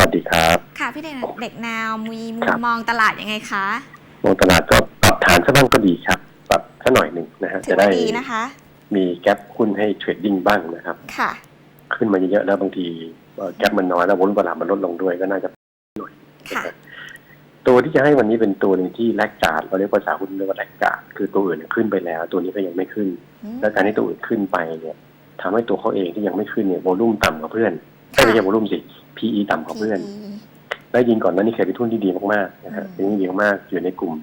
วัสดีครับ ค่ะ พี่เด็กเด็กแนวมีมุครัมบมองตลาดยังไงคะ มองตลาดก็ปรับฐานสักบ้างก็ดีครับ ปรับสักหน่อยหนึ่งนะฮะถืจะอได้ว่าดีนะคะ มีแกลบหุ้นให้เทรดดิ้งบ้างนะครับ ค่ะ ขึ้นมาเยอะๆแล้วบางทีเอ่อแกลบมันน้อยแล้ววอลุ่มตลาดมันลดลงด้วยก็น่าจะ ค่ะ ตัวที่จะให้วันนี้เป็นตัวหนึ่งที่แลกการ์ดเราเรียกภาษาหุ้นเรียกว่าแลกการ์ดคือตัวอื่นขึ้นไปแล้ว ตัวนี้ก็ยังไม่ขึ้นอืมแล้วการที่ตัวอื่นขึ้นไปเนี่ยทำให้ตัวเขาเองที่ยังไม่ขึ้นเนี่ยวอลุ่มต่ำกว่าเพื่อนไม่ค่ะ ใช่วอลุ่มสิ PE ต่ำกว่าเพื่อน PE และยิงก่อนหนั้นนี่เคยเป็นทุนที่ดีมากๆนะฮะอืมเป็นที่ดีมากๆอยู่ในกลุ่ม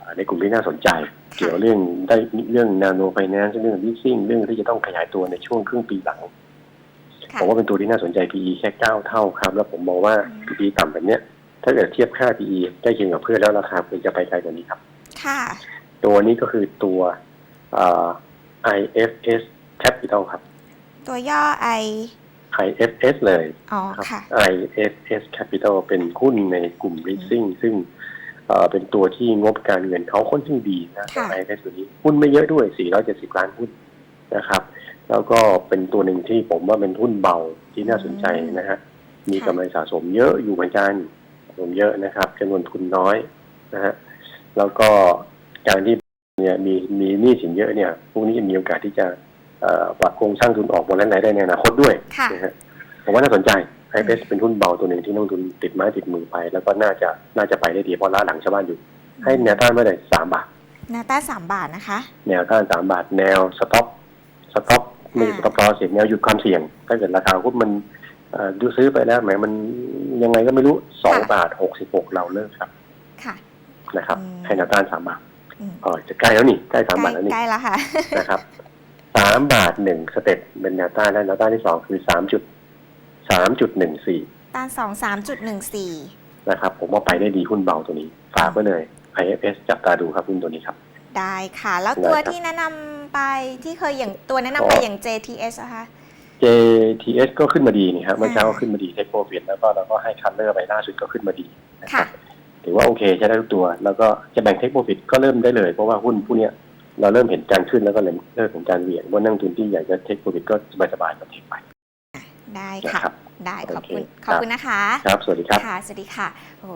อ่าในกลุ่มที่น่าสนใจ เกี่ยวเรื่องได้เรื่องนาโนไฟแนนซ์เรื่องลิสซิ่งเรื่องที่จะต้องขยายตัวในช่วงครึ่งปีหลังค่ะผมว่าเป็นตัวที่น่าสนใจ PE แค่เก้าเท่าครับ แล้วผมมองว่าอืม PE ต่ำแบบเนี้ย ถ้าเกิดเทียบค่า PE ใกล้เคียงกับเพื่อนแล้วราคาควรจะไปไกลกว่านี้ครับ ค่ะ ตัวนี้ก็คือตัวอ่า IFS Capital ครับ ตัวย่อ I IFS เลยอ๋อครับค่ะ IFS Capital เป็นหุ้นในกลุ่ม leasing ซึ่งเอ่อเป็นตัวที่งบการเงินเขาค่อนข้างดีนะค่ะ IFS ตัวนี้หุ้นไม่เยอะด้วย 470 ล้านหุ้นนะครับ แล้วก็เป็นตัวหนึ่งที่ผมว่าเป็นหุ้นเบาที่น่าสนใจนะฮะ มีกำไรสะสมเยอะอยู่เหมือนกันสะสมเยอะนะครับจำนวนทุนน้อยนะฮะ แล้วก็การที่เนี่ยมีมีหนี้สินเยอะเนี่ย พวกนี้จะมีโอกาสที่จะเอ่อ ปรับโครงสร้างทุนออกบนแลนรายได้ในอนาคตด้วยค่ะนะฮะผมว่าน่าสนใจ IPS เป็นหุ้นเบาตัวหนึ่งที่นักลงทุนติดไม้ติดมือไป แล้วก็น่าจะน่าจะไปได้ดีเพราะล้าหลังชาวบ้านอยู่ ให้แนวต้านเมื่อไหร่สามบาทนาต้าสามบาทนะคะ แนวต้านสามบาท แนวสต็อปสต็อปไม่สต็อปลอเสียแนวหยุดความเสี่ยง ถ้าเกิดราคาหุ้นมันเอ่อดูซื้อไปแล้วแหมมันยังไงก็ไม่รู้สองค่ะบาทหกสิบหกเราเลิกครับ ค่ะนะครับอืมให้แนวต้านสามบาทอืมเออจะใกล้แล้วนี่ใกล้สามใกบาล้ทแล้วนี่ใกล้แล้วค่ะนะครับ สามบาทหนึ่งสเต็ปเป็นแนวต้านและแนวต้านที่สองคือสามจุดสามจุดหนึ่งสี่ต้านสองสามจุดหนึ่งสี่นะครับ ผมว่าไปได้ดีหุ้นเบาตัวนี้ ฝากไว้เลย IFS จับตาดูครับหุ้นตัวนี้ครับ ได้ค่ะ แล้วตัวได้ครับที่แนะนำไปที่เคยอย่างตัวแนะนำไปอ๋อออย่าง JTS นะคะ JTS ก็ขึ้นมาดีนี่ครับเมื่อเช้าอ่าก็ขึ้นมาดีเทคโปรฟิตแล้วก็เราก็ให้คันเลอร์ไปล่าสุดก็ขึ้นมาดีนะคค่ะรับถือว่าโอเคใช้ได้ทุกตัว แล้วก็จะแบ่งเทคโปรฟิตก็เริ่มได้เลย เพราะว่าหุ้นพวกเนี้ย เราเริ่มเห็นการขึ้นแล้วก็เริ่มเริ่มเห็นการเหวี่ยงว่านักลงทุนที่อยากจะเทคโปรฟิตก็สบายๆก็เทคไปได้นะค่ะครับได้ขอบคุณโอเคขอบคุณนะคะ ครับ สวัสดีครับค่ะสวัสดีค่ะโอ้